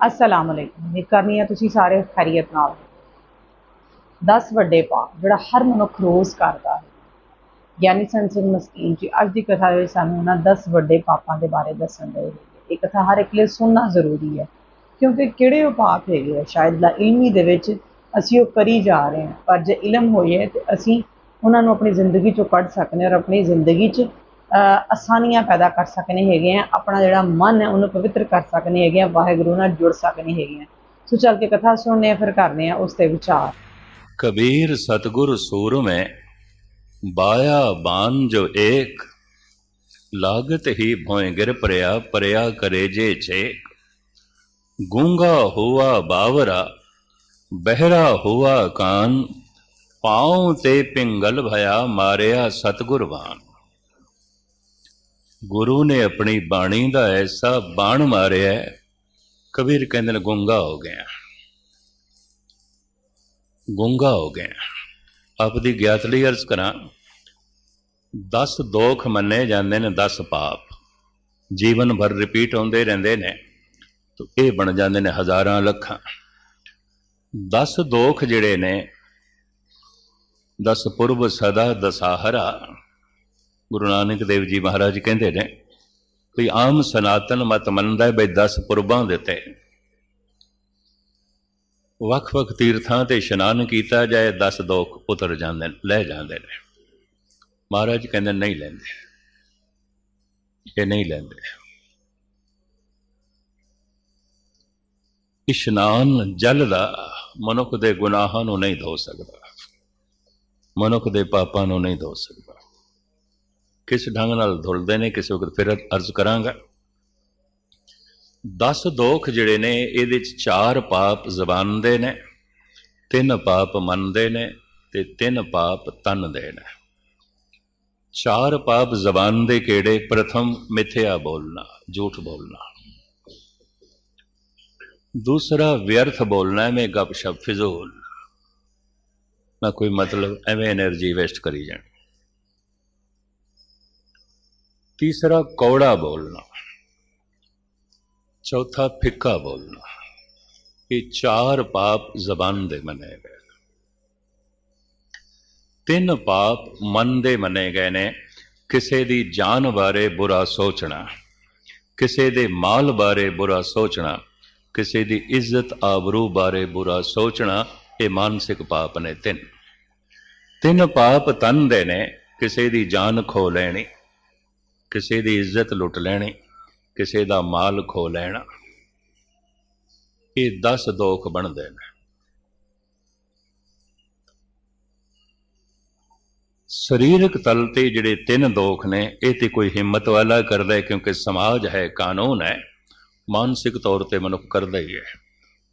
ਅਸਲਾਮ ਅਲੈਕੁਮ ਉਮੀਦ ਕਰਨੀ ਹੈ ਤੁਸੀਂ ਸਾਰੇ ਖੈਰੀਅਤ ਨਾਲ 10 ਵੱਡੇ ਪਾਪ, ਜਿਹੜਾ ਹਰ ਮਨੁੱਖ ਰੋਜ਼ ਕਰਦਾ ਹੈ। ਗਿਆਨੀ ਸੰਤ ਸਿੰਘ ਮਸਕੀਨ ਜੀ, ਅੱਜ ਦੀ ਕਥਾ ਵਿੱਚ ਸਾਨੂੰ ਉਹਨਾਂ 10 ਵੱਡੇ ਪਾਪਾਂ ਦੇ ਬਾਰੇ ਦੱਸਣ ਦੇ ਇਹ ਕਥਾ ਹਰ ਇੱਕ ਲਈ ਸੁਣਨਾ ਜ਼ਰੂਰੀ ਹੈ, ਕਿਉਂਕਿ ਕਿਹੜੇ ਉਹ ਪਾਪ ਹੈਗੇ ਆ? ਸ਼ਾਇਦ ਲਾ ਇਲਮੀ ਦੇ ਵਿੱਚ ਅਸੀਂ ਉਹ ਕਰੀ ਜਾ ਰਹੇ ਹਾਂ, ਪਰ ਜੇ ਇਲਮ ਹੋਈਏ ਤੇ ਅਸੀਂ ਉਹਨਾਂ ਨੂੰ ਆਪਣੀ ਜ਼ਿੰਦਗੀ ਚੋਂ ਕੱਢ ਸਕਨੇ ਔਰ ਆਪਣੀ ਜ਼ਿੰਦਗੀ 'ਚ ਆਸਾਨੀਆਂ ਪੈਦਾ ਕਰ ਸਕਨੇ ਹੈਗੇ ਆ, ਆਪਣਾ ਜਿਹੜਾ ਮਨ ਹੈ ਉਹਨੂੰ ਪਵਿੱਤਰ ਕਰ ਸਕਨੇ ਹੈਗੇ ਆ, ਵਾਹਿਗੁਰੂ ਨਾਲ ਜੁੜ ਸਕਨੇ ਹੈਗੇ ਆ। ਸੋ ਚੱਲ ਕੇ ਕਥਾ ਸੁਣਨੇ ਆ, ਫਿਰ ਕਰਨੇ ਆ ਉਸ ਤੇ ਵਿਚਾਰ। ਕਬੀਰ ਸਤਗੁਰ ਸੂਰ ਮੈਂ ਬਾਇਆ ਬਾਨ ਜੋ ਏਕ, ਲਾਗਤ ਹੀ ਭੋਇ ਗਿਰ ਪਰਿਆ ਪਰਿਆ ਕਰੇ ਜੇ ਛੇਕ। ਗੂੰਗਾ ਹੋਆ ਬਾਵਰਾ, ਬਹਿਰਾ ਹੋਆ ਕਾਨ, ਪਾਉ ਤੇ ਪਿੰਗਲ ਭਇਆ ਮਾਰਿਆ ਸਤਗੁਰਵਾਨ ਗੁਰੂ ਨੇ ਆਪਣੀ ਬਾਣੀ ਦਾ ਐਸਾ ਬਾਣ ਮਾਰਿਆ, ਕਬੀਰ ਕਹਿੰਦੇ ਨੇ, ਗੁੰਗਾ ਹੋ ਗਿਆ। ਗੁੰਗਾ ਹੋ ਗਿਆ। ਆਪ ਦੀ ਗਿਆਤ ਲਈ ਅਰਜ਼ ਕਰਾਂ 10 ਦੋਖ ਮੰਨੇ ਜਾਂਦੇ ਨੇ 10 ਪਾਪ। ਜੀਵਨ ਭਰ ਰਿਪੀਟ ਹੁੰਦੇ ਰਹਿੰਦੇ ਨੇ, ਤਾਂ ਇਹ ਬਣ ਜਾਂਦੇ ਨੇ ਹਜ਼ਾਰਾਂ ਲੱਖਾਂ। 10 ਦੋਖ ਜਿਹੜੇ ਨੇ 10 ਪੁਰਬ ਸਦਾ ਦਸਾਹਰਾ। ਗੁਰੂ ਨਾਨਕ ਦੇਵ ਜੀ ਮਹਾਰਾਜ ਕਹਿੰਦੇ ਨੇ ਕੋਈ ਆਮ ਸਨਾਤਨ ਮਤ ਮੰਨਦਾ ਹੈ ਬਈ 10 ਪੁਰਬਾਂ ਦਿੱਤੇ ਵੱਖ-ਵੱਖ ਤੀਰਥਾਂ ਤੇ ਇਸ਼ਨਾਨ ਕੀਤਾ ਜਾਏ 10 ਦੋਖ ਉਤਰ ਜਾਂਦੇ ਲੈ ਜਾਂਦੇ ਨੇ। ਮਹਾਰਾਜ ਕਹਿੰਦੇ ਨਹੀਂ ਲੈਂਦੇ। ਇਹ ਨਹੀਂ ਲੈਂਦੇ। ਇਸ਼ਨਾਨ ਜਲ ਦਾ ਮਨੁੱਖ ਦੇ ਗੁਨਾਹਾਂ ਨੂੰ ਨਹੀਂ ਧੋ ਸਕਦਾ। ਮਨੁੱਖ ਦੇ ਪਾਪਾਂ ਨੂੰ ਨਹੀਂ ਧੋ ਸਕਦਾ। ਕਿਸ ਢੰਗ ਨਾਲ ਧੁਲਦੇ ਨੇ, ਕਿਸੇ ਵਕਤ ਫਿਰ ਅਰਜ਼ ਕਰਾਂਗਾ। ਦਸ ਦੋਖ ਜਿਹੜੇ ਨੇ, ਇਹਦੇ ਚ ਚਾਰ ਪਾਪ ਜ਼ਬਾਨ ਦੇ ਨੇ, ਤਿੰਨ ਪਾਪ ਮਨ ਦੇ ਨੇ ਤੇ ਤਿੰਨ ਪਾਪ ਤਨ ਦੇ ਨੇ। ਚਾਰ ਪਾਪ ਜ਼ਬਾਨ ਦੇ ਕਿਹੜੇ? ਪ੍ਰਥਮ ਮਿਥਿਆ ਬੋਲਣਾ, ਝੂਠ ਬੋਲਣਾ। ਦੂਸਰਾ ਵਿਅਰਥ ਬੋਲਣਾ, ਐਵੇਂ ਗੱਪਸ਼ਪ, ਫਿਜ਼ੂਲ। ਨਾ ਕੋਈ ਮਤਲਬ, ਐਵੇਂ એનર્ਜੀ ਵੇਸਟ ਕਰੀ ਜਾਣ। ਤੀਸਰਾ ਕੌੜਾ ਬੋਲਣਾ। ਚੌਥਾ ਫਿੱਕਾ ਬੋਲਣਾ। ਇਹ ਚਾਰ ਪਾਪ ਜ਼ਬਾਨ ਦੇ ਮੰਨੇ ਗਏ। ਤਿੰਨ ਪਾਪ ਮਨ ਦੇ ਮੰਨੇ ਗਏ ਨੇ। ਕਿਸੇ ਦੀ ਜਾਨ ਬਾਰੇ ਬੁਰਾ ਸੋਚਣਾ, ਕਿਸੇ ਦੇ ਮਾਲ ਬਾਰੇ ਬੁਰਾ ਸੋਚਣਾ, ਕਿਸੇ ਦੀ ਇੱਜ਼ਤ ਆਬਰੂ ਬਾਰੇ ਬੁਰਾ ਸੋਚਣਾ, ਇਹ ਮਾਨਸਿਕ ਪਾਪ ਨੇ ਤਿੰਨ। ਤਿੰਨ ਪਾਪ ਤਨ ਦੇ ਨੇ, ਕਿਸੇ ਦੀ ਜਾਨ ਖੋ ਲੈਣੀ। ਕਿਸੇ ਦੀ ਇੱਜ਼ਤ ਲੁੱਟ ਲੈਣੀ, ਕਿਸੇ ਦਾ ਮਾਲ ਖੋ ਲੈਣਾ। ਇਹ 10 ਦੋਖ ਬਣਦੇ ਨੇ। ਸਰੀਰਕ ਤਲ ਤੇ ਜਿਹੜੇ ਤਿੰਨ ਦੋਖ ਨੇ, ਇਹ ਤੇ ਕੋਈ ਹਿੰਮਤ ਵਾਲਾ ਕਰਦਾ ਹੈ, ਕਿਉਂਕਿ ਸਮਾਜ ਹੈ, ਕਾਨੂੰਨ ਹੈ, ਮਾਨਸਿਕ ਤੌਰ ਤੇ ਮਨੁੱਖ ਕਰਦਾ ਹੀ ਹੈ।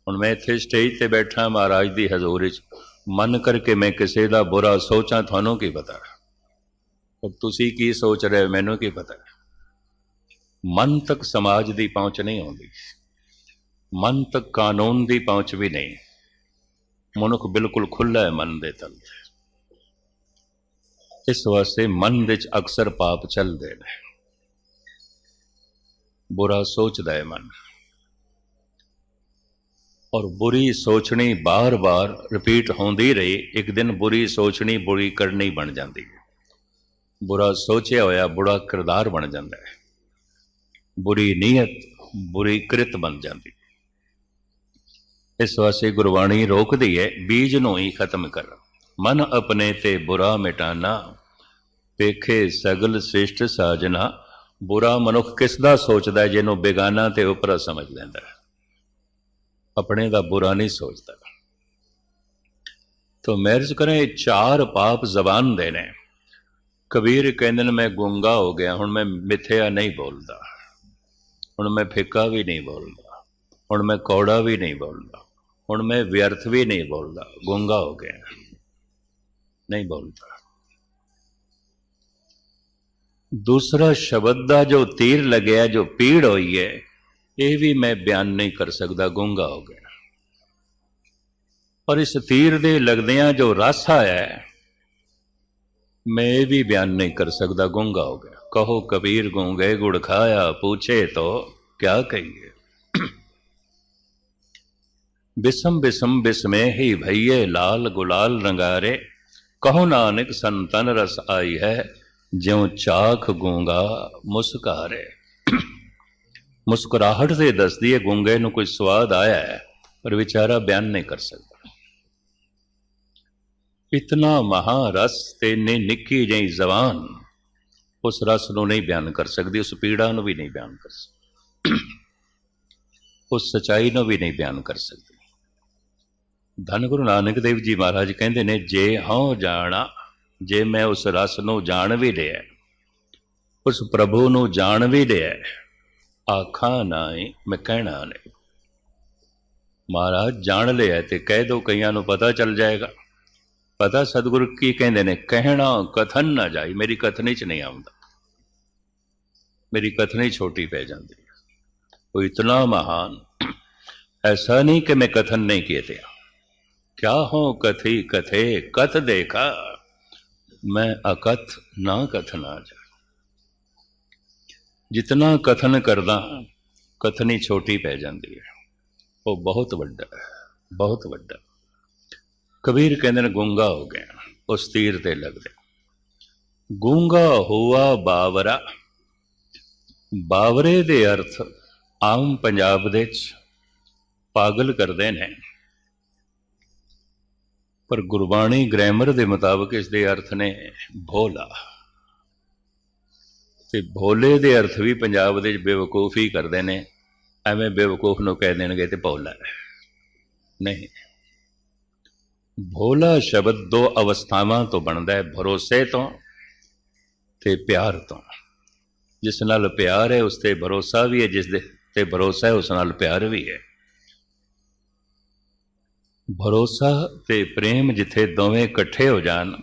ਹੁਣ ਮੈਂ ਇੱਥੇ ਸਟੇਜ ਤੇ ਬੈਠਾ, ਮਹਾਰਾਜ ਦੀ ਹਜ਼ੂਰ 'ਚ, ਮਨ ਕਰਕੇ ਮੈਂ ਕਿਸੇ ਦਾ ਬੁਰਾ ਸੋਚਾਂ, ਤੁਹਾਨੂੰ ਕੀ ਪਤਾ? ਪਰ ਤੁਸੀਂ ਕੀ ਸੋਚ ਰਹੇ ਹੋ? ਮੈਨੂੰ ਕੀ ਪਤਾ? ਮਨ ਤੱਕ ਸਮਾਜ ਦੀ ਪਹੁੰਚ ਨਹੀਂ ਆਉਂਦੀ। ਮਨ ਤੱਕ ਕਾਨੂੰਨ ਦੀ ਪਹੁੰਚ ਵੀ ਨਹੀਂ। ਮਨੁੱਖ ਬਿਲਕੁਲ ਖੁੱਲਾ ਹੈ ਮਨ ਦੇ ਤਲ ਇਸ ਵਾਸਤੇ ਮਨ ਵਿੱਚ ਅਕਸਰ ਪਾਪ ਚੱਲਦੇ ਨੇ। ਬੁਰਾ ਸੋਚਦਾ ਹੈ ਮਨ। ਔਰ ਬੁਰੀ ਸੋਚਣੀ ਬਾਰ-ਬਾਰ ਰਿਪੀਟ ਹੁੰਦੀ ਰਹੀ। ਇੱਕ ਦਿਨ ਬੁਰੀ ਸੋਚਣੀ ਬੁਰੀ ਕਰਨੀ ਬਣ ਜਾਂਦੀ ਹੈ। ਬੁਰਾ ਸੋਚਿਆ ਹੋਇਆ, ਬੁਰਾ ਕਿਰਦਾਰ ਬਣ ਜਾਂਦਾ ਹੈ। ਬੁਰੀ ਨੀਅਤ, ਬੁਰੀ ਕ੍ਰਿਤ ਬਣ ਜਾਂਦੀ ਇਸ ਵਾਸਤੇ ਗੁਰਬਾਣੀ ਰੋਕਦੀ ਹੈ, ਬੀਜ ਨੂੰ ਹੀ ਖਤਮ ਕਰ ਮਨ ਆਪਣੇ ਤੇ ਬੁਰਾ ਮਿਟਾਨਾ ਪੇਖੇ ਸਗਲ ਸ੍ਰਿਸ਼ਟ ਸਾਜਨਾ। ਬੁਰਾ ਮਨੁੱਖ ਕਿਸ ਦਾ ਸੋਚਦਾ ਹੈ, ਜਿਹਨੂੰ ਬੇਗਾਨਾ ਤੇ ਉਪਰਾ ਸਮਝ ਲੈਂਦਾ ਹੈ। ਆਪਣੇ ਦਾ ਬੁਰਾ ਨਹੀਂ ਸੋਚਦਾ। ਤੋ ਮੈਰਜ ਕਰੇ, ਚਾਰ ਪਾਪ ਜ਼ਬਾਨ ਦੇ ਨੇ। ਕਬੀਰ ਕਹਿੰਦੇ ਨੇ, ਮੈਂ ਗੁੰਗਾ ਹੋ ਗਿਆ, ਹੁਣ ਮੈਂ ਮਿੱਥਿਆ ਨਹੀਂ ਬੋਲਦਾ। ਹੁਣ ਮੈਂ ਫਿੱਕਾ ਵੀ ਨਹੀਂ ਬੋਲਦਾ। ਹੁਣ ਮੈਂ ਕੌੜਾ ਵੀ ਨਹੀਂ ਬੋਲਦਾ। ਹੁਣ ਮੈਂ ਵਿਅਰਥ ਵੀ ਨਹੀਂ ਬੋਲਦਾ। ਗੁੰਗਾ ਹੋ ਗਿਆ, ਨਹੀਂ ਬੋਲਦਾ। ਦੂਸਰਾ ਸ਼ਬਦ ਦਾ ਜੋ ਤੀਰ ਲੱਗਿਆ, ਜੋ ਪੀੜ ਹੋਈ ਹੈ, ਇਹ ਵੀ ਮੈਂ ਬਿਆਨ ਨਹੀਂ ਕਰ ਸਕਦਾ, ਗੁੰਗਾ ਹੋ ਗਿਆ। ਔਰ ਇਸ ਤੀਰ ਦੇ ਲੱਗਦਿਆਂ ਜੋ ਰਸ ਆਇਆ ਹੈ मैं ये भी बयान नहीं कर सकता गूंगा हो गया कहो कबीर गूंगे गुड़ खाया पूछे तो क्या कहिए ਬਿਸਮ ਬਿਸਮ ਬਿਸਮੇ ਹੀ ਭਈਏ ਲਾਲ ਗੁਲਾਲ ਰੰਗਾਰੇ ਕਹੋ ਨਾਨਕ ਸੰਤਨ ਰਸ ਆਈ ਹੈ ਜਿਉ ਚਾਖ ਗੂੰਗਾ ਮੁਸਕਾਰੇ ਮੁਸਕਰਾਹਟ ਤੇ ਦੱਸਦੀ ਹੈ ਗੂੰਗੇ ਨੂੰ ਕੋਈ ਸਵਾਦ ਆਇਆ ਹੈ ਪਰ ਵਿਚਾਰਾ ਬਿਆਨ ਨਹੀਂ ਕਰ ਸਕਦਾ ਇਤਨਾ ਮਹਾਰਸ ਤੇ ਨੇ ਨਿੱਕੀ ਜਿਹੀ ਜ਼ਬਾਨ। ਉਸ ਰਸ ਨੂੰ ਨਹੀਂ ਬਿਆਨ ਕਰ ਸਕਦੀ, ਉਸ ਪੀੜਾ ਨੂੰ ਵੀ ਨਹੀਂ ਬਿਆਨ ਕਰ ਸਕਦੀ। ਉਸ ਸਚਾਈ ਨੂੰ ਵੀ ਨਹੀਂ ਬਿਆਨ ਕਰ ਸਕਦੀ। ਧੰਨ ਗੁਰੂ ਨਾਨਕ ਦੇਵ ਜੀ ਮਹਾਰਾਜ ਕਹਿੰਦੇ ਨੇ, ਜੇ ਹਉ ਜਾਣਾ, ਜੇ ਮੈਂ ਉਸ ਰਸ ਨੂੰ ਜਾਣ ਵੀ ਲਿਆ, ਉਸ ਪ੍ਰਭੂ ਨੂੰ ਜਾਣ ਵੀ ਲਿਆ, ਆਖਾਂ ਨਾਏ ਮੈਂ ਕਹਿਣਾ ਨਹੀਂ। ਮਹਾਰਾਜ ਜਾਣ ਲਿਆ ਤੇ ਕਹਿ ਦੋ, ਕਈਆਂ ਨੂੰ ਪਤਾ ਚੱਲ ਜਾਏਗਾ। پتا ستگو کی کہیں دینے کہنا کتھن نہ جائی میری کتھنی چھ نہیں آمدہ میری کتھنی چھوٹی پہ جان دی وہ اتنا مہان ایسا نہیں کہ میں کتھن نہیں کیے دیا کیا ہوں کتھی کتھے کتھ دیکھا میں اکتھ نہ کتھنا آ جتنا کتھن کردہ کتھنی چھوٹی پہ جان دی وہ بہت وڈا بہت و ਕਬੀਰ ਕਹਿੰਦੇ ਨੇ ਗੂੰਗਾ ਹੋ ਗਿਆ ਉਸ ਤੀਰ ਤੇ ਲੱਗਦੇ। ਗੂੰਗਾ ਹੋਆ ਬਾਵਰਾ, ਬਾਵਰੇ ਦੇ ਅਰਥ ਆਮ ਪੰਜਾਬ ਦੇ ਚ ਪਾਗਲ ਕਰਦੇ ਨੇ। ਪਰ ਗੁਰਬਾਣੀ ਗ੍ਰਾਮਰ ਦੇ ਮੁਤਾਬਕ ਇਸ ਦੇ ਅਰਥ ਨੇ ਭੋਲਾ। ਤੇ ਭੋਲੇ ਦੇ ਅਰਥ ਵੀ ਪੰਜਾਬ ਦੇ ਵਿੱਚ ਬੇਵਕੂਫ ਹੀ ਕਰਦੇ ਨੇ। ਐਵੇਂ ਬੇਵਕੂਫ ਨੂੰ ਕਹਿ ਦੇਣਗੇ ਤੇ ਭੋਲਾ ਹੈ। ਨਹੀਂ। ਭੋਲਾ ਸ਼ਬਦ ਦੋ ਅਵਸਥਾਵਾਂ ਤੋਂ ਬਣਦਾ ਹੈ, ਭਰੋਸੇ ਤੋਂ ਤੇ ਪਿਆਰ ਤੋਂ। ਜਿਸ ਨਾਲ ਪਿਆਰ ਹੈ, ਉਸ ਤੇ ਭਰੋਸਾ ਵੀ ਹੈ, ਜਿਸ ਦੇ ਤੇ ਭਰੋਸਾ ਹੈ, ਉਸ ਨਾਲ ਪਿਆਰ ਵੀ ਹੈ। ਭਰੋਸਾ ਤੇ ਪ੍ਰੇਮ ਜਿੱਥੇ ਦੋਵੇਂ ਇਕੱਠੇ ਹੋ ਜਾਣ,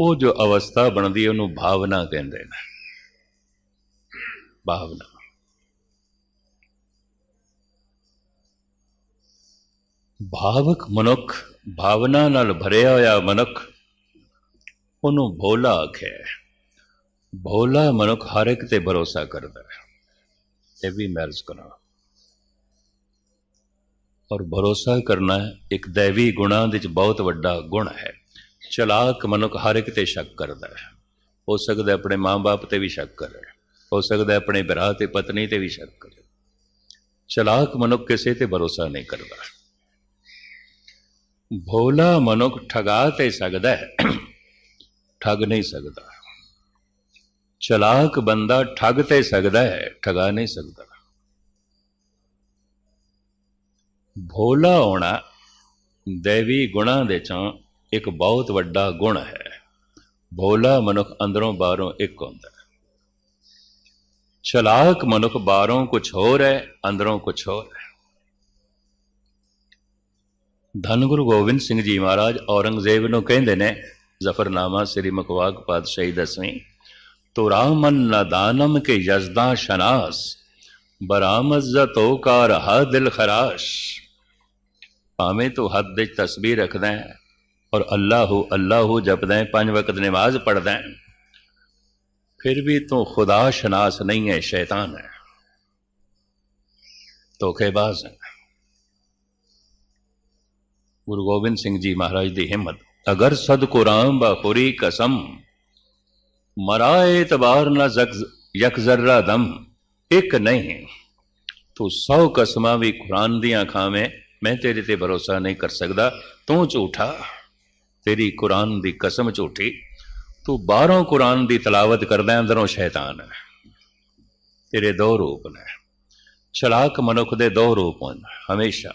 ਉਹ ਜੋ ਅਵਸਥਾ ਬਣਦੀ ਹੈ, ਉਹਨੂੰ ਭਾਵਨਾ ਕਹਿੰਦੇ ਨੇ। ਭਾਵਨਾ। ਭਾਵਕ ਮਨੁੱਖ ਭਾਵਨਾ ਨਾਲ ਭਰਿਆ ਹੋਇਆ ਮਨੁੱਖ ਉਹਨੂੰ ਭੋਲਾ ਆਖਿਆ ਭੋਲਾ ਮਨੁੱਖ ਹਰ ਇੱਕ ਤੇ ਭਰੋਸਾ ਕਰਦਾ ਹੈ। ਇਹ ਵੀ ਮੈਰਜ ਕਰਾਂ। ਔਰ ਭਰੋਸਾ ਕਰਨਾ ਇੱਕ ਦੇਵੀ ਗੁਣਾਂ ਵਿੱਚ ਬਹੁਤ ਵੱਡਾ ਗੁਣ ਹੈ। ਚਲਾਕ ਮਨੁੱਖ ਹਰ ਇੱਕ ਤੇ ਸ਼ੱਕ ਕਰਦਾ ਹੈ। ਹੋ ਸਕਦਾ ਆਪਣੇ ਮਾਂ-ਬਾਪ ਤੇ ਵੀ ਸ਼ੱਕ ਕਰੇ। ਹੋ ਸਕਦਾ ਆਪਣੇ ਭਰਾ ਤੇ ਪਤਨੀ ਤੇ ਵੀ ਸ਼ੱਕ ਕਰੇ। ਚਲਾਕ ਮਨੁੱਖ ਕਿਸੇ ਤੇ ਭਰੋਸਾ ਨਹੀਂ ਕਰਦਾ। ਭੋਲਾ ਮਨੁੱਖ ਠਗਾ ਤੇ ਸਕਦਾ ਹੈ। ਠੱਗ ਨਹੀਂ ਸਕਦਾ। ਚਲਾਕ ਬੰਦਾ ਠੱਗ ਤੇ ਸਕਦਾ ਹੈ, ਠਗਾ ਨਹੀਂ ਸਕਦਾ। ਭੋਲਾ ਹੋਣਾ ਦੇਵੀ ਗੁਣਾਂ ਦੇ ਚੋਂ ਇੱਕ ਬਹੁਤ ਵੱਡਾ ਗੁਣ ਹੈ। ਭੋਲਾ ਮਨੁੱਖ ਅੰਦਰੋਂ ਬਾਹਰੋਂ ਇੱਕ ਹੁੰਦਾ ਹੈ। ਚਲਾਕ ਮਨੁੱਖ ਬਾਹਰੋਂ ਕੁਝ ਹੋਰ ਹੈ, ਅੰਦਰੋਂ ਕੁਝ ਹੋਰ ਹੈ। ਧੰਨ ਗੁਰੂ ਗੋਬਿੰਦ ਸਿੰਘ ਜੀ ਮਹਾਰਾਜ ਔਰੰਗਜ਼ੇਬ ਨੂੰ ਕਹਿੰਦੇ ਨੇ ਜ਼ਫਰਨਾਮਾ ਸ੍ਰੀ ਮਕਵਾਕ ਪਾਤਸ਼ਾਹੀ ਦਸਵੀਂ ਤੋ ਰਾਮਨ ਨਦਾਨਮ ਕੇ ਯਜ਼ਦਾ ਸ਼ਨਾਸ ਬਰਾਮਜ਼ਤੋ ਕਾ ਰਹਾ ਦਿਲ ਖਰਾਸ਼ ਭਾਵੇਂ ਤੂੰ ਹੱਦ ਵਿੱਚ ਤਸਬੀਹ ਰੱਖਦਾ ਹੈ ਔਰ ਅੱਲਾਹੂ ਅੱਲਾਹੂ ਜਪਦਾ ਹੈ ਪੰਜ ਵਕਤ ਨਮਾਜ਼ ਪੜਦਾ ਹੈ ਫਿਰ ਵੀ ਤੂੰ ਖੁਦਾ ਸ਼ਨਾਸ ਨਹੀਂ ਹੈ ਸ਼ੈਤਾਨ ਹੈ ਧੋਖੇਬਾਜ਼ ਹੈ ਗੁਰੂ ਗੋਬਿੰਦ ਸਿੰਘ ਜੀ ਮਹਾਰਾਜ ਦੀ ਹਿੰਮਤ। ਅਗਰ ਸਦ ਕੁਰਾਨ ਬਖੁਰੀ ਕਸਮ, ਮਰਾਏ ਤਬਾਰ ਨਾ ਯਕ ਜ਼ਰਰਾ ਦਮ, ਇੱਕ ਨਹੀਂ। ਤੂੰ ਸੌ ਕਸਮਾਂ ਵੀ ਕੁਰਾਨ ਦੀਆਂ ਖਾਵੇਂ, ਮੈਂ ਤੇਰੇ ਤੇ ਭਰੋਸਾ ਨਹੀਂ ਕਰ ਸਕਦਾ। ਤੂੰ ਝੂਠਾ, ਤੇਰੀ ਕੁਰਾਨ ਦੀ ਕਸਮ ਝੂਠੀ। ਤੂੰ ਬਾਹਰੋਂ ਕੁਰਾਨ ਦੀ ਤਲਾਵਤ ਕਰਦਾ ਅੰਦਰੋਂ ਸ਼ੈਤਾਨ ਹੈ। ਤੇਰੇ ਦੋ ਰੂਪ ਨੇ। ਚਲਾਕ ਮਨੁੱਖ ਦੇ ਦੋ ਰੂਪ ਹਨ, ਹਮੇਸ਼ਾ।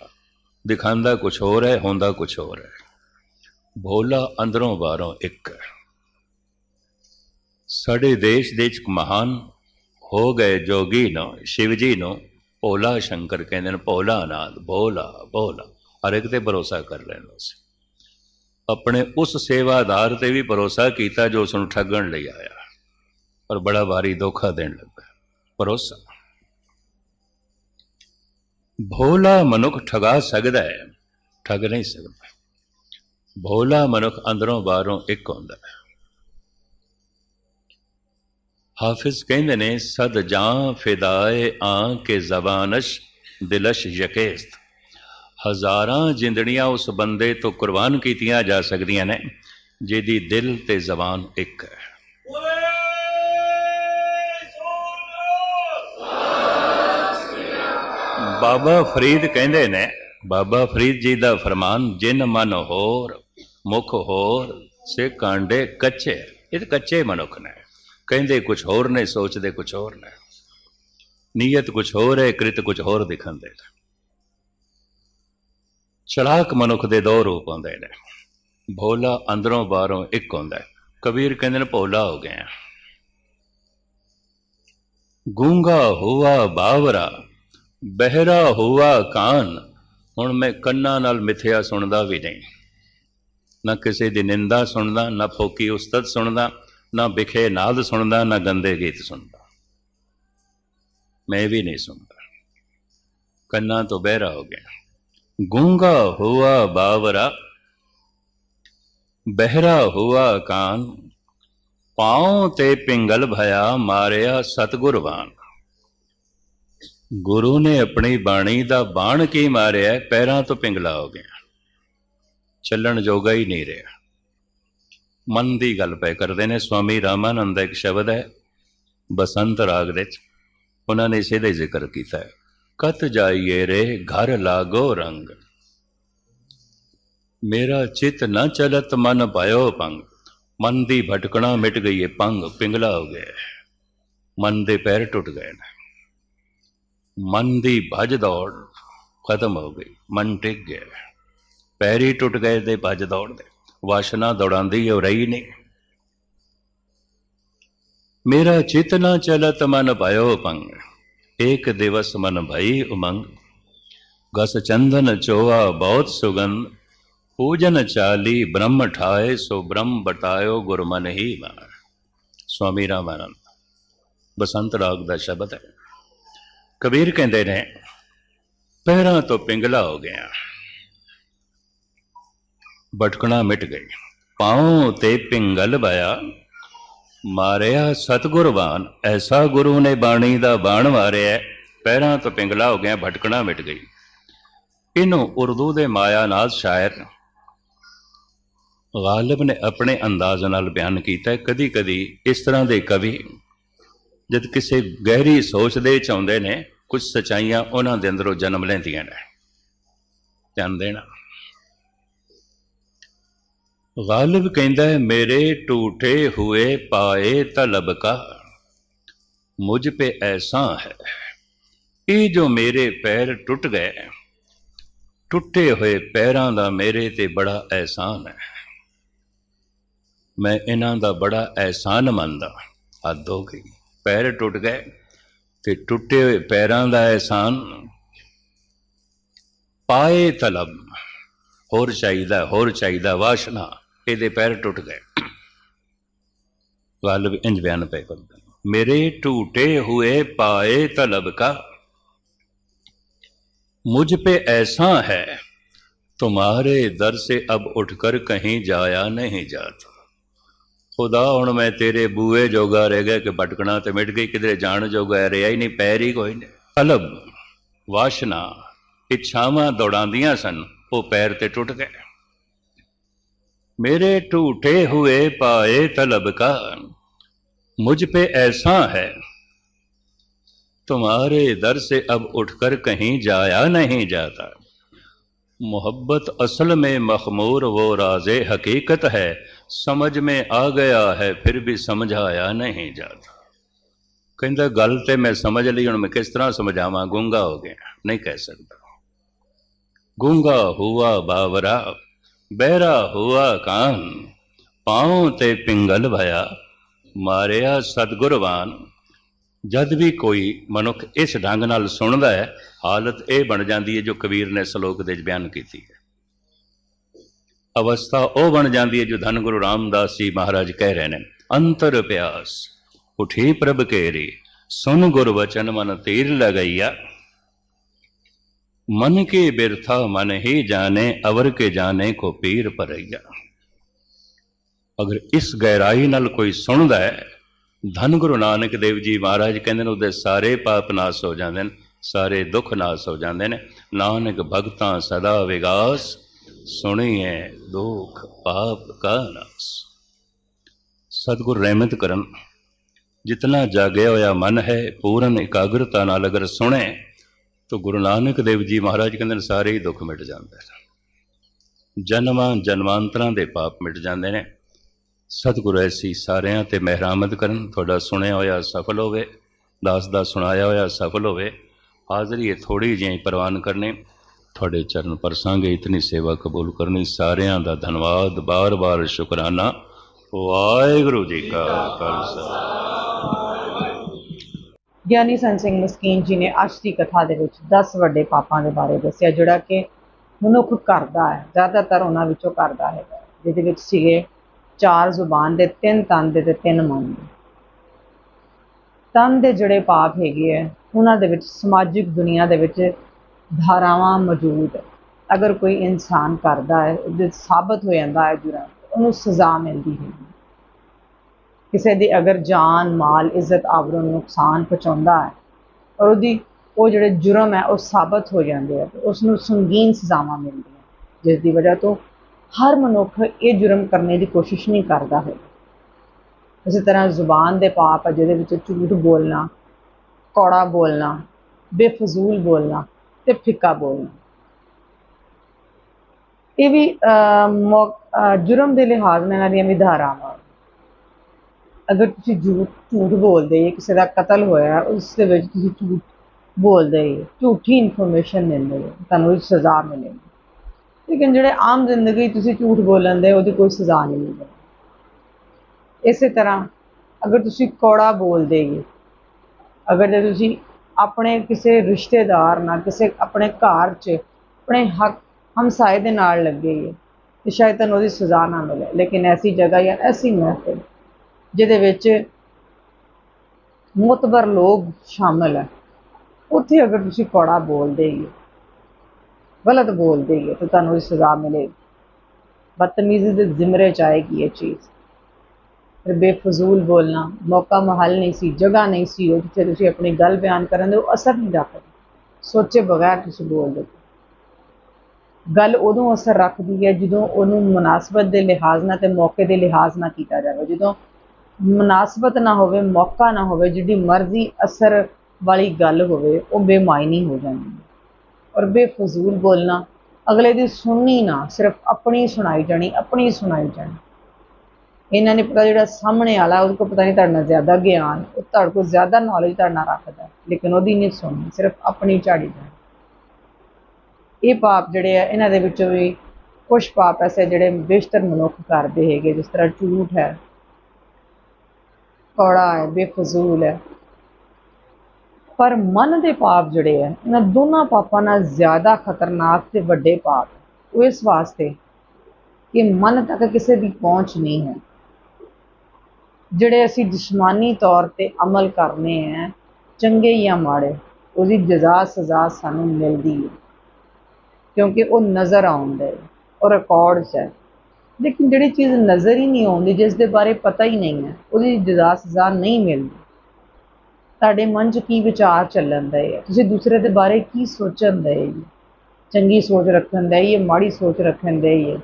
ਦਿਖਾਉਂਦਾ ਕੁਝ ਹੋਰ ਹੈ, ਹੁੰਦਾ ਕੁਝ ਹੋਰ ਹੈ। ਭੋਲਾ ਅੰਦਰੋਂ ਬਾਹਰੋਂ ਇੱਕ ਹੈ। ਸਾਡੇ ਦੇਸ਼ ਦੇ ਇੱਕ ਮਹਾਨ ਹੋ ਗਏ ਜੋਗੀ ਨੂੰ ਸ਼ਿਵ ਜੀ ਨੂੰ, ਭੋਲਾ ਸ਼ੰਕਰ ਕਹਿੰਦੇ ਨੇ, ਭੋਲਾ ਨਾਥ ਭੋਲਾ ਭੋਲਾ। ਹਰ ਇੱਕ ਤੇ ਭਰੋਸਾ ਕਰ ਲੈਣਾ ਸੀ। ਆਪਣੇ ਉਸ ਸੇਵਾਦਾਰ ਤੇ ਵੀ ਭਰੋਸਾ ਕੀਤਾ ਜੋ ਉਸ ਨੂੰ ਠੱਗਣ ਲਈ ਆਇਆ। ਪਰ ਬੜਾ ਭਾਰੀ ਧੋਖਾ ਦੇਣ ਲੱਗਾ। ਭਰੋਸਾ? ਭੋਲਾ ਮਨੁੱਖ ਠਗਾ ਸਕਦਾ ਹੈ, ਠੱਗ ਨਹੀਂ ਸਕਦਾ। ਭੋਲਾ ਮਨੁੱਖ ਅੰਦਰੋਂ ਬਾਹਰੋਂ ਇੱਕ ਹੁੰਦਾ ਹੈ। ਹਾਫਿਜ਼ ਕਹਿੰਦੇ ਨੇ, ਸਦ ਜਾਂ ਫਿਦਾਏ ਆਂ ਕੇ ਜ਼ਬਾਨਸ਼ ਦਿਲਸ਼ ਯਕੇਸਤ। ਹਜ਼ਾਰਾਂ ਜਿੰਦੜੀਆਂ ਉਸ ਬੰਦੇ ਤੋਂ ਕੁਰਬਾਨ ਕੀਤੀਆਂ ਜਾ ਸਕਦੀਆਂ ਨੇ, ਜਿਹਦੀ ਦਿਲ ਤੇ ਜ਼ਬਾਨ ਇੱਕ ਹੈ। ਬਾਬਾ ਫਰੀਦ ਕਹਿੰਦੇ ਨੇ, ਬਾਬਾ ਫਰੀਦ ਜੀ ਦਾ ਫਰਮਾਨ, ਜਿਨ ਮਨ ਹੋਰ, ਮੁਖ ਹੋਰ ਸੇ ਕਾਂਡੇ ਕੱਚੇ। ਇਹ ਤਾਂ ਕੱਚੇ ਮਨੁੱਖ ਨੇ। ਕਹਿੰਦੇ ਕੁਝ ਹੋਰ ਨੇ, ਸੋਚਦੇ ਕੁਝ ਹੋਰ ਨੇ। ਨੀਅਤ ਕੁਝ ਹੋਰ ਹੈ, ਕ੍ਰਿਤ ਕੁਝ ਹੋਰ ਦਿਖਾਉਂਦੇ ਨੇ। ਚਲਾਕ ਮਨੁੱਖ ਦੇ ਦੋ ਰੂਪ ਹੁੰਦੇ ਨੇ। ਭੋਲਾ ਅੰਦਰੋਂ ਬਾਹਰੋਂ ਇੱਕ ਹੁੰਦਾ ਹੈ। ਕਬੀਰ ਕਹਿੰਦੇ ਨੇ, ਭੋਲਾ ਹੋ ਗਿਆ। ਗੂੰਗਾ ਹੁਆ ਬਾਵਰਾ ਬਹਿਰਾ ਹੋਆ ਕਾਨ, ਹੁਣ ਮੈਂ ਕੰਨਾਂ ਨਾਲ ਮਿੱਥਿਆ ਸੁਣਦਾ ਵੀ ਨਹੀਂ। ਨਾ ਕਿਸੇ ਦੀ ਨਿੰਦਾ ਸੁਣਦਾ, ਨਾ ਫੋਕੀ ਉਸਤਤ ਸੁਣਦਾ, ਨਾ ਵਿਖੇ ਨਾਦ ਸੁਣਦਾ, ਨਾ ਗੰਦੇ ਗੀਤ ਸੁਣਦਾ। ਮੈਂ ਵੀ ਨਹੀਂ ਸੁਣਦਾ। ਕੰਨਾਂ ਤੋਂ ਬਹਿਰਾ ਹੋ ਗਿਆ। ਗੂੰਗਾ ਹੁਆ ਬਾਵਰਾ, ਬਹਿਰਾ ਹੁਆ ਕਾਨ, ਪਾਉ ਤੇ ਪਿੰਗਲ ਭਇਆ ਮਾਰਿਆ ਸਤਗੁਰਵਾਨ ਗੁਰੂ ਨੇ ਆਪਣੀ ਬਾਣੀ ਦਾ ਬਾਣ ਕੀ ਮਾਰਿਆ, ਪੈਰਾਂ ਤੋਂ ਪਿੰਗਲਾ ਹੋ ਗਿਆ। ਚੱਲਣ ਜੋਗਾ ਹੀ ਨਹੀਂ ਰਿਹਾ। ਮਨ ਦੀ ਗੱਲ ਪੈ ਕਰਦੇ ਨੇ, ਸਵਾਮੀ ਰਾਮਾਨੰਦ ਦਾ ਇੱਕ ਸ਼ਬਦ ਹੈ, ਬਸੰਤ ਰਾਗ ਦੇ ਵਿੱਚ। ਉਹਨਾਂ ਨੇ ਇਸੇ ਦਾ ਜ਼ਿਕਰ ਕੀਤਾ ਹੈ। ਕਤ ਜਾਈਏ ਰੇ, ਘਰ ਲਾਗੋ ਰੰਗ। ਮੇਰਾ ਚਿਤ ਨਾ ਚਲਤ, ਮਨ ਪਾਇਓ ਪੰਗ ਮਨ ਦੀ ਭਟਕਣਾ ਮਿਟ ਗਈ ਹੈ ਪੰਗ ਪਿੰਗਲਾ ਹੋ ਗਿਆ। ਹੈ। ਮਨ ਦੇ ਪੈਰ ਟੁੱਟ ਗਏ ਨੇ। ਮਨ ਦੀ ਭਜ ਦੌੜ ਖਤਮ ਹੋ ਗਈ, ਮਨ ਟਿਕ ਗਿਆ। ਪੈਰੀ ਟੁੱਟ ਗਏ ਤੇ ਭਜ ਦੌੜ ਦੇ ਵਾਸ਼ਨਾ ਦੌੜਾਂਦੀ ਹੋ ਰਹੀ ਨਹੀਂ। ਮੇਰਾ ਚਿਤ ਨਾ ਚਲਤ, ਮਨ ਪਾਇਓ ਪੰਗ ਏਕ ਦਿਵਸ ਮਨ ਭਈ ਉਮੰਗ। ਗਸ ਚੰਦਨ ਚੋਆ ਬਹੁਤ ਸੁਗੰਧ, ਪੂਜਨ ਚਾਲੀ ਬ੍ਰਹਮ ਠਾਏ, ਸੋ ਬ੍ਰਹਮ ਬਟਾਇਓ ਗੁਰਮਨ ਹੀ ਮਾਰ ਸਵਾਮੀ ਰਾਮਾਨੰਦ, ਬਸੰਤ ਰਾਗ ਦਾ ਸ਼ਬਦ ਹੈ। ਕਬੀਰ ਕਹਿੰਦੇ ਨੇ ਪਹਿਰਾਂ ਤੋਂ ਪਿੰਗਲਾ ਹੋ ਗਿਆ। ਭਟਕਣਾ ਮਿਟ ਗਈ। ਪਾਉ ਤੇ ਪਿੰਗਲ ਬਾਇਆ ਮਾਰਿਆ ਸਤਗੁਰਵਾਨ ਐਸਾ ਗੁਰੂ ਨੇ ਬਾਣੀ ਦਾ ਬਾਣ ਮਾਰਿਆ ਪਹਿਰਾਂ ਤੋਂ ਪਿੰਗਲਾ ਹੋ ਗਿਆ, ਭਟਕਣਾ ਮਿਟ ਗਈ। ਇਹਨੂੰ ਉਰਦੂ ਦੇ ਮਾਇਆਨਾਜ਼ ਸ਼ਾਇਰ ਗਾਲਬ ਨੇ ਆਪਣੇ ਅੰਦਾਜ਼ ਨਾਲ ਬਿਆਨ ਕੀਤਾ। ਕਦੀ ਕਦੀ ਇਸ ਤਰ੍ਹਾਂ ਦੇ ਕਵੀ ਜਦ ਕਿਸੇ ਗਹਿਰੀ ਸੋਚ ਦੇ ਚ ਆਉਂਦੇ ਨੇ, ਕੁਝ ਸਚਾਈਆਂ ਉਹਨਾਂ ਦੇ ਅੰਦਰੋਂ ਜਨਮ ਲੈਂਦੀਆਂ ਨੇ। ਧਿਆਨ ਦੇਣਾ। ਗਾਲਿਬ ਕਹਿੰਦਾ ਹੈ, ਮੇਰੇ ਟੂਟੇ ਹੋਏ ਪਾਏ ਤਲਬ ਕਾ, ਮੁਝ ਪੇ ਐਸਾ ਹੈ। ਇਹ ਜੋ ਮੇਰੇ ਪੈਰ ਟੁੱਟ ਗਏ, ਟੁੱਟੇ ਹੋਏ ਪੈਰਾਂ ਦਾ ਮੇਰੇ ਤੇ ਬੜਾ ਅਹਿਸਾਨ ਹੈ। ਮੈਂ ਇਹਨਾਂ ਦਾ ਬੜਾ ਅਹਿਸਾਨ ਮੰਨਦਾ, ਹੱਦ ਹੋ ਗਈ। ਪੈਰ ਟੁੱਟ ਗਏ ਤੇ ਟੁੱਟੇ ਹੋਏ ਪੈਰਾਂ ਦਾ ਅਹਿਸਾਨ ਪਾਏ ਤਲਬ ਹੋਰ ਚਾਹੀਦਾ ਹੋਰ ਚਾਹੀਦਾ ਵਾਸ਼ਨਾ ਇਹਦੇ ਪੈਰ ਟੁੱਟ ਗਏ ਗਾਲਬ ਇੰਜ ਬਿਆਨ ਪੈ ਕਰਦਾ मेरे टूटे हुए पाए तलब का मुझ पे ऐसा है तुम्हारे दर से अब उठकर कहीं जाया नहीं जाता ਖੁਦਾ ਹੁਣ ਮੈਂ ਤੇਰੇ ਬੂਏ ਜੋਗਾ ਰਹਿ ਗਿਆ ਕਿ ਭਟਕਣਾ ਤੇ ਮਿਟ ਗਈ ਕਿਧਰੇ ਜਾਣ ਜੋਗਾ ਰਿਹਾ ਹੀ ਨਹੀਂ ਪੈਰ ਹੀ ਕੋਈ ਨਹੀਂ ਤਲਬ ਵਾਸ਼ਨਾ ਇੱਛਾਵਾਂ ਦੌੜਾਉਂਦੀਆਂ ਸਨ ਉਹ ਪੈਰ ਤੇ ਟੁੱਟ ਗਏ मेरे टूटे हुए पाए तलब का मुझ पे ऐसा है तुम्हारे दर से अब उठकर कहीं जाया नहीं जाता मोहब्बत असल में मखमूर वो राजे हकीकत है ਸਮਝ ਮੇ ਆ ਗਿਆ ਹੈ, ਫਿਰ ਵੀ ਸਮਝਾਇਆ ਨਹੀਂ ਜਾਂਦਾ। ਕਹਿੰਦਾ, ਗੱਲ ਤੇ ਮੈਂ ਸਮਝ ਲਈ, ਹੁਣ ਮੈਂ ਕਿਸ ਤਰ੍ਹਾਂ ਸਮਝਾਵਾਂ? ਗੁੰਗਾ ਹੋ ਗਿਆ। ਨਹੀਂ ਕਹਿ ਸਕਦਾ। ਗੁੰਗਾ ਹੁਆ ਬਾਵਰਾ, ਬਹਿਰਾ ਹੁਆ ਕਾਨ, ਪਾਉ ਤੇ ਪਿੰਗਲ ਭਇਆ, ਮਾਰਿਆ ਸਤਗੁਰਵਾਨ ਜਦ ਵੀ ਕੋਈ ਮਨੁੱਖ ਇਸ ਢੰਗ ਨਾਲ ਸੁਣਦਾ ਹੈ, ਹਾਲਤ ਇਹ ਬਣ ਜਾਂਦੀ ਹੈ ਜੋ ਕਬੀਰ ਨੇ ਸ਼ਲੋਕ ਦੇ ਵਿੱਚ ਬਿਆਨ ਕੀਤੀ ਅਵਸਥਾ ਉਹ ਬਣ ਜਾਂਦੀ ਹੈ ਜੋ ਧੰਨ ਗੁਰੂ ਰਾਮਦਾਸ ਜੀ ਮਹਾਰਾਜ ਕਹਿ ਰਹੇ ਨੇ ਅੰਤਰ ਪਿਆਸ ਉਠੀ ਪ੍ਰਭ ਕੇਰੀ ਸੁਨ ਗੁਰ ਵਚਨ ਮਨ ਤੀਰ ਲਗਈਆ मन के बिरथा मन ही जाने अवर के जाने को पीर परैया ਅਗਰ ਇਸ ਗਹਿਰਾਈ ਨਾਲ ਕੋਈ ਸੁਣਦਾ ਹੈ ਧੰਨ ਗੁਰੂ ਨਾਨਕ ਦੇਵ ਜੀ ਮਹਾਰਾਜ ਕਹਿੰਦੇ ਨੇ ਉਹਦੇ ਸਾਰੇ ਪਾਪ ਨਾਸ ਹੋ ਜਾਂਦੇ ਨੇ ਸਾਰੇ ਦੁੱਖ ਨਾਸ ਹੋ ਜਾਂਦੇ ਨੇ ਨਾਨਕ ਭਗਤਾਂ ਸਦਾ ਵਿਗਾਸ ਸੁਣੀਏ ਦੁਖ ਪਾਪ ਕਾ ਨਾਸ। ਸਤਿਗੁਰ ਰਹਿਮਤ ਕਰਨ, ਜਿਤਨਾ ਜਾਗਿਆ ਹੋਇਆ ਮਨ ਹੈ, ਪੂਰਨ ਇਕਾਗਰਤਾ ਨਾਲ ਅਗਰ ਸੁਣੇ, ਤਾਂ ਗੁਰੂ ਨਾਨਕ ਦੇਵ ਜੀ ਮਹਾਰਾਜ ਕਹਿੰਦੇ ਨੇ, ਸਾਰੇ ਹੀ ਦੁੱਖ ਮਿਟ ਜਾਂਦੇ ਨੇ। ਜਨਮਾਂ ਜਨਮਾਂਤਰਾਂ ਦੇ ਪਾਪ ਮਿਟ ਜਾਂਦੇ ਨੇ। ਸਤਿਗੁਰੂ ਐਸੀ ਸਾਰਿਆਂ ਤੇ ਮਿਹਰਾਮਤ ਕਰਨ, ਤੁਹਾਡਾ ਸੁਣਿਆ ਹੋਇਆ ਸਫਲ ਹੋਵੇ, ਦਾਸ ਦਾ ਸੁਣਾਇਆ ਹੋਇਆ ਸਫਲ ਹੋਵੇ ਹਾਜ਼ਰੀ ਇਹ ਥੋੜੀ ਜਿਹੀ ਪ੍ਰਵਾਨ ਕਰਨੇ। ਤੁਹਾਡੇ ਚਰਨ ਪਰਸਾਂਗੇ, ਇਤਨੀ ਸੇਵਾ ਕਬੂਲ ਕਰਨੀ। ਸਾਰਿਆਂ ਦਾ ਧੰਨਵਾਦ, ਬਾਰ-ਬਾਰ ਸ਼ੁਕਰਾਨਾ। ਵਾਹਿਗੁਰੂ ਜੀ ਕਾ ਖਾਲਸਾ। ਗਿਆਨੀ ਸੰਤ ਸਿੰਘ ਮਸਕੀਨ ਜੀ ਨੇ ਅੱਜ ਦੀ ਕਥਾ ਦੇ ਵਿੱਚ 10 ਵੱਡੇ ਪਾਪਾਂ ਦੇ ਬਾਰੇ ਦੱਸਿਆ, ਜਿਹੜਾ ਕਿ ਮਨੁੱਖ ਕਰਦਾ ਹੈ, ਜ਼ਿਆਦਾਤਰ ਉਹਨਾਂ ਵਿੱਚੋਂ ਕਰਦਾ ਹੈ, ਜਿਹਦੇ ਵਿੱਚ ਸੀਗੇ ਚਾਰ ਜ਼ੁਬਾਨ ਦੇ, ਤਿੰਨ ਤਨ ਦੇ ਤੇ ਤਿੰਨ ਮਨ ਦੇ। ਤਨ ਦੇ ਜਿਹੜੇ ਪਾਪ ਹੈਗੇ ਆ ਉਹਨਾਂ ਦੇ ਵਿੱਚ ਸਮਾਜਿਕ ਦੁਨੀਆ ਦੇ ਵਿੱਚ ਧਾਰਾਵਾਂ ਮੌਜੂਦ ਅਗਰ ਕੋਈ ਇਨਸਾਨ ਕਰਦਾ ਹੈ, ਉਹਦੇ ਸਾਬਤ ਹੋ ਜਾਂਦਾ ਹੈ ਜੁਰਮ, ਉਹਨੂੰ ਸਜ਼ਾ ਮਿਲਦੀ ਹੈ। ਕਿਸੇ ਦੀ ਅਗਰ ਜਾਨ, ਮਾਲ, ਇੱਜ਼ਤ ਆਬਰੂ ਨੂੰ ਨੁਕਸਾਨ ਪਹੁੰਚਾਉਂਦਾ ਹੈ ਔਰ ਉਹਦੀ, ਉਹ ਜਿਹੜੇ ਜੁਰਮ ਹੈ, ਉਹ ਸਾਬਤ ਹੋ ਜਾਂਦੇ ਆ ਤੇ ਉਸ ਨੂੰ ਸੰਗੀਨ ਸਜ਼ਾਵਾਂ ਮਿਲਦੀਆਂ ਜਿਸ ਦੀ ਵਜ੍ਹਾ ਤੋਂ ਹਰ ਮਨੁੱਖ ਇਹ ਜੁਰਮ ਕਰਨ ਦੀ ਕੋਸ਼ਿਸ਼ ਨਹੀਂ ਕਰਦਾ ਹੈ। ਇਸੇ ਤਰ੍ਹਾਂ ਜ਼ੁਬਾਨ ਦੇ ਪਾਪ ਹੈ, ਜਿਹਦੇ ਵਿੱਚ ਝੂਠ ਬੋਲਣਾ, ਕੌੜਾ ਬੋਲਣਾ, ਬੇਫਜ਼ੂਲ ਬੋਲਣਾ ਤੇ ਫਿੱਕਾ ਬੋਲਣਾ। ਇਹ ਵੀ ਜੁਰਮ ਦੇ ਲਿਹਾਜ਼ ਨਾਲ ਇਹਨਾਂ ਦੀਆਂ ਵੀ ਧਾਰਾਵਾਂ ਅਗਰ ਤੁਸੀਂ ਝੂਠ ਝੂਠ ਬੋਲਦੇ ਹੋ ਕਿਸੇ ਦਾ ਕਤਲ ਹੋਇਆ, ਉਸ ਦੇ ਵਿੱਚ ਤੁਸੀਂ ਝੂਠ ਬੋਲਦੇ ਹੋ ਝੂਠੀ ਇਨਫੋਰਮੇਸ਼ਨ ਦਿੰਦੇ ਹੋ, ਤੁਹਾਨੂੰ ਉਹਦੀ ਸਜ਼ਾ ਮਿਲੇਗੀ। ਲੇਕਿਨ ਜਿਹੜੇ ਆਮ ਜ਼ਿੰਦਗੀ 'ਚ ਤੁਸੀਂ ਝੂਠ ਬੋਲਣ ਦੇ, ਉਹਦੀ ਕੋਈ ਸਜ਼ਾ ਨਹੀਂ ਮਿਲਦੀ। ਇਸੇ ਤਰ੍ਹਾਂ, ਅਗਰ ਤੁਸੀਂ ਕੌੜਾ ਬੋਲਦੇ ਹੋ ਅਗਰ ਜੇ ਤੁਸੀਂ ਆਪਣੇ ਕਿਸੇ ਰਿਸ਼ਤੇਦਾਰ ਨਾਲ, ਕਿਸੇ ਆਪਣੇ ਘਰ 'ਚ, ਆਪਣੇ ਹੱਕ ਹਮਸਾਏ ਦੇ ਨਾਲ ਲੱਗੇ ਹੈ ਤੇ ਸ਼ਾਇਦ ਤੁਹਾਨੂੰ ਉਹਦੀ ਸਜ਼ਾ ਨਾ ਮਿਲੇ, ਲੇਕਿਨ ਐਸੀ ਜਗ੍ਹਾ ਜਾਂ ਐਸੀ ਮਹਿਫਿਲ ਜਿਹਦੇ ਵਿੱਚ ਮੁਤਬਰ ਲੋਕ ਸ਼ਾਮਲ ਹੈ। ਉੱਥੇ ਅਗਰ ਤੁਸੀਂ ਕੌੜਾ ਬੋਲਦੇ ਹੀ ਗਲਤ ਬੋਲਦੇ ਹੋ, ਤਾਂ ਤੁਹਾਨੂੰ ਉਹਦੀ ਸਜ਼ਾ ਮਿਲੇਗੀ। ਬਦਤਮੀਜ਼ੀ ਦੇ ਜ਼ਿਮਰੇ 'ਚ ਆਏਗੀ ਇਹ ਚੀਜ਼। ਫਿਰ ਬੇਫਜ਼ੂਲ ਬੋਲਣਾ ਮੌਕਾ ਮਹੱਲ ਨਹੀਂ ਸੀ, ਜਗ੍ਹਾ ਨਹੀਂ ਸੀ ਉਹ ਜਿੱਥੇ ਤੁਸੀਂ ਆਪਣੀ ਗੱਲ ਬਿਆਨ ਕਰਨ ਦੇ ਉਹ ਅਸਰ ਨਹੀਂ ਰੱਖਦਾ। ਸੋਚੇ ਬਗੈਰ ਤੁਸੀਂ ਬੋਲਦੇ ਗੱਲ ਉਦੋਂ ਅਸਰ ਰੱਖਦੀ ਹੈ ਜਦੋਂ ਉਹਨੂੰ ਮੁਨਾਸਬਤ ਦੇ ਲਿਹਾਜ਼ ਨਾਲ ਤੇ ਮੌਕੇ ਦੇ ਲਿਹਾਜ਼ ਨਾਲ ਕੀਤਾ ਜਾਵੇ। ਜਦੋਂ ਮੁਨਾਸਬਤ ਨਾ ਹੋਵੇ, ਮੌਕਾ ਨਾ ਹੋਵੇ ਜਿਹੜੀ ਮਰਜ਼ੀ ਅਸਰ ਵਾਲੀ ਗੱਲ ਹੋਵੇ, ਉਹ ਬੇਮਾਇਨੀ ਹੋ ਜਾਂਦੀ ਹੈ। ਔਰ ਬੇਫਜ਼ੂਲ ਬੋਲਣਾ ਅਗਲੇ ਦੀ ਸੁਣਨੀ ਨਾ ਸਿਰਫ ਆਪਣੀ ਸੁਣਾਈ ਜਾਣੀ, ਆਪਣੀ ਸੁਣਾਈ ਜਾਣੀ। ਇਹਨਾਂ ਨੇ ਪਤਾ ਜਿਹੜਾ ਸਾਹਮਣੇ ਵਾਲਾ, ਉਹਦੇ ਕੋਲ ਪਤਾ ਨਹੀਂ ਤੁਹਾਡੇ ਨਾਲ ਜ਼ਿਆਦਾ ਗਿਆਨ, ਉਹ ਤੁਹਾਡੇ ਕੋਲ ਜ਼ਿਆਦਾ ਨੌਲੇਜ ਤੁਹਾਡੇ ਨਾਲ ਰੱਖਦਾ ਲੇਕਿਨ ਉਹਦੀ ਨਹੀਂ ਸੁਣਨੀ, ਸਿਰਫ ਆਪਣੀ ਝਾੜੀ ਜਾਣੀ ਇਹ ਪਾਪ ਜਿਹੜੇ ਆ, ਇਹਨਾਂ ਦੇ ਵਿੱਚੋਂ ਵੀ ਕੁਝ ਪਾਪ ਐਸੇ ਜਿਹੜੇ ਬੇਸ਼ਤਰ ਮਨੁੱਖ ਕਰਦੇ ਹੈਗੇ, ਜਿਸ ਤਰ੍ਹਾਂ ਝੂਠ ਹੈ, ਕੌੜਾ ਹੈ, ਬੇਫਜ਼ੂਲ ਹੈ। ਪਰ ਮਨ ਦੇ ਪਾਪ ਜਿਹੜੇ ਆ, ਇਹਨਾਂ ਦੋਨਾਂ ਪਾਪਾਂ ਨਾਲ ਜ਼ਿਆਦਾ ਖਤਰਨਾਕ ਤੇ ਵੱਡੇ ਪਾਪ। ਉਹ ਇਸ ਵਾਸਤੇ ਕਿ ਮਨ ਤੱਕ ਕਿਸੇ ਦੀ ਪਹੁੰਚ ਨਹੀਂ ਹੈ। ਜਿਹੜੇ ਅਸੀਂ ਜਿਸਮਾਨੀ ਤੌਰ ਤੇ ਅਮਲ ਕਰਨੇ ਹੈ ਚੰਗੇ ਜਾਂ ਮਾੜੇ, ਉਹਦੀ ਜਜ਼ਾ ਸਜ਼ਾ ਸਾਨੂੰ ਮਿਲਦੀ ਹੈ। ਕਿਉਂਕਿ ਉਹ ਨਜ਼ਰ ਆਉਂਦੇ ਉਹ ਰਿਕਾਰਡਸ ਹੈ। ਲੇਕਿਨ ਜਿਹੜੀ ਚੀਜ਼ ਨਜ਼ਰ ਹੀ ਨਹੀਂ ਆਉਂਦੀ, ਜਿਸ ਦੇ ਬਾਰੇ ਪਤਾ ਹੀ ਨਹੀਂ ਹੈ, ਉਹਦੀ ਜਜ਼ਾ ਸਜ਼ਾ ਨਹੀਂ ਮਿਲਦੀ। ਤੁਹਾਡੇ ਮਨ 'ਚ ਕੀ ਵਿਚਾਰ ਚੱਲਣ ਦਾ ਹੈ ਤੁਸੀਂ ਦੂਸਰੇ ਦੇ ਬਾਰੇ ਕੀ ਸੋਚਣ ਦੇ ਹੈ ਚੰਗੀ ਸੋਚ ਰੱਖਣ ਦੇ ਜਾਂ ਮਾੜੀ ਸੋਚ ਰੱਖਣ ਦੇ ਹੈ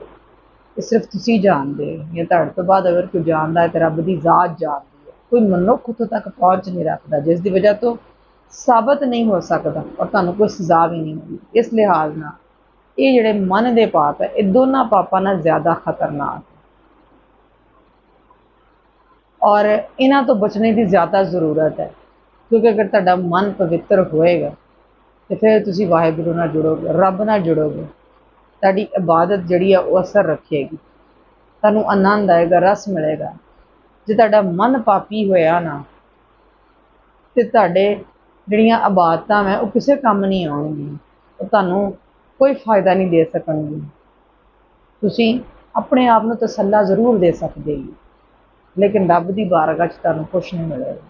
ਇਹ ਸਿਰਫ ਤੁਸੀਂ ਜਾਣਦੇ ਹੋ ਜਾਂ ਤੁਹਾਡੇ ਤੋਂ ਬਾਅਦ ਅਗਰ ਕੋਈ ਜਾਣਦਾ ਹੈ ਤਾਂ ਰੱਬ ਦੀ ਜ਼ਾਤ ਜਾਣਦੀ ਹੈ, ਕੋਈ ਮਨੁੱਖ ਉੱਥੋਂ ਤੱਕ ਪਹੁੰਚ ਨਹੀਂ ਰੱਖਦਾ, ਜਿਸ ਦੀ ਵਜ੍ਹਾ ਤੋਂ ਸਾਬਤ ਨਹੀਂ ਹੋ ਸਕਦਾ ਔਰ ਤੁਹਾਨੂੰ ਕੋਈ ਸਜ਼ਾ ਵੀ ਨਹੀਂ ਹੁੰਦੀ ਇਸ ਲਿਹਾਜ਼ ਨਾਲ ਇਹ ਜਿਹੜੇ ਮਨ ਦੇ ਪਾਪ ਹੈ, ਇਹ ਦੋਨਾਂ ਪਾਪਾਂ ਨਾਲ ਜ਼ਿਆਦਾ ਖਤਰਨਾਕ ਹੈ। ਔਰ ਇਹਨਾਂ ਤੋਂ ਬਚਣੇ ਦੀ ਜ਼ਿਆਦਾ ਜ਼ਰੂਰਤ ਹੈ, ਕਿਉਂਕਿ ਅਗਰ ਤੁਹਾਡਾ ਮਨ ਪਵਿੱਤਰ ਹੋਏਗਾ ਤੇ ਫਿਰ ਤੁਸੀਂ ਵਾਹਿਗੁਰੂ ਨਾਲ ਜੁੜੋਗੇ, ਰੱਬ ਨਾਲ ਜੁੜੋਗੇ ਤੁਹਾਡੀ ਇਬਾਦਤ ਜਿਹੜੀ ਆ, ਉਹ ਅਸਰ ਰੱਖੇਗੀ। ਤੁਹਾਨੂੰ ਆਨੰਦ ਆਏਗਾ, ਰਸ ਮਿਲੇਗਾ। ਜੇ ਤੁਹਾਡਾ ਮਨ ਪਾਪੀ ਹੋਇਆ ਨਾ, ਤੇ ਤੁਹਾਡੇ ਜਿਹੜੀਆਂ ਇਬਾਦਤਾਂ ਹੈ ਉਹ ਕਿਸੇ ਕੰਮ ਨਹੀਂ ਆਉਣਗੀਆਂ। ਉਹ ਤੁਹਾਨੂੰ ਕੋਈ ਫਾਇਦਾ ਨਹੀਂ ਦੇ ਸਕਣਗੀਆਂ। ਤੁਸੀਂ ਆਪਣੇ ਆਪ ਨੂੰ ਤਸੱਲਾ ਜ਼ਰੂਰ ਦੇ ਸਕਦੇ ਹੋ। ਲੇਕਿਨ ਰੱਬ ਦੀ ਬਾਰਗਾਹ 'ਚ ਤੁਹਾਨੂੰ ਕੁਛ ਨਹੀਂ ਮਿਲੇਗਾ।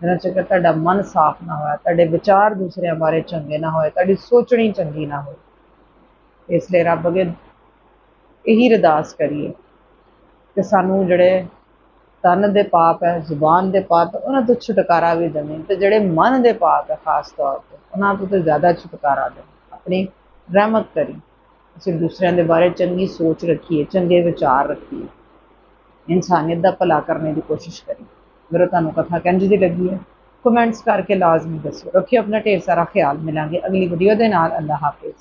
ਜਿੰਨਾ ਚਿਰ ਤੁਹਾਡਾ ਮਨ ਸਾਫ਼ ਨਾ ਹੋਇਆ, ਤੁਹਾਡੇ ਵਿਚਾਰ ਦੂਸਰਿਆਂ ਬਾਰੇ ਚੰਗੇ ਨਾ ਹੋਏ, ਤੁਹਾਡੀ ਸੋਚਣੀ ਚੰਗੀ ਨਾ ਹੋਏ ਇਸ ਲਈ ਰੱਬ ਅੱਗੇ ਇਹੀ ਅਰਦਾਸ ਕਰੀਏ ਕਿ ਸਾਨੂੰ ਜਿਹੜੇ ਤਨ ਦੇ ਪਾਪ ਹੈ ਜ਼ੁਬਾਨ ਦੇ ਪਾਪ ਹੈ, ਉਹਨਾਂ ਤੋਂ ਛੁਟਕਾਰਾ ਵੀ ਦੇਵੇ ਤੇ ਜਿਹੜੇ ਮਨ ਦੇ ਪਾਪ ਹੈ ਖਾਸ ਤੌਰ ਤੇ ਉਹਨਾਂ ਤੋਂ ਤੇ ਜ਼ਿਆਦਾ ਛੁਟਕਾਰਾ ਦੇ ਆਪਣੀ ਰਹਿਮਤ ਕਰੀ। ਅਸੀਂ ਦੂਸਰਿਆਂ ਦੇ ਬਾਰੇ ਚੰਗੀ ਸੋਚ ਰੱਖੀਏ ਚੰਗੇ ਵਿਚਾਰ ਰੱਖੀਏ। ਇਨਸਾਨੀਅਤ ਦਾ ਭਲਾ ਕਰਨ ਦੀ ਕੋਸ਼ਿਸ਼ ਕਰੀਏ ਮੇਰਾ ਤੁਹਾਨੂੰ ਕਥਾ ਕਿੰਝ ਦੀ ਲੱਗੀ ਹੈ? ਕਮੈਂਟਸ ਕਰਕੇ ਲਾਜ਼ਮੀ ਦੱਸੋ। ਰੱਖਿਓ ਆਪਣਾ ਢੇਰ ਸਾਰਾ ਖਿਆਲ। ਮਿਲਾਂਗੇ ਅਗਲੀ ਵੀਡੀਓ ਦੇ ਨਾਲ। ਅੱਲਾ ਹਾਫਿਜ਼।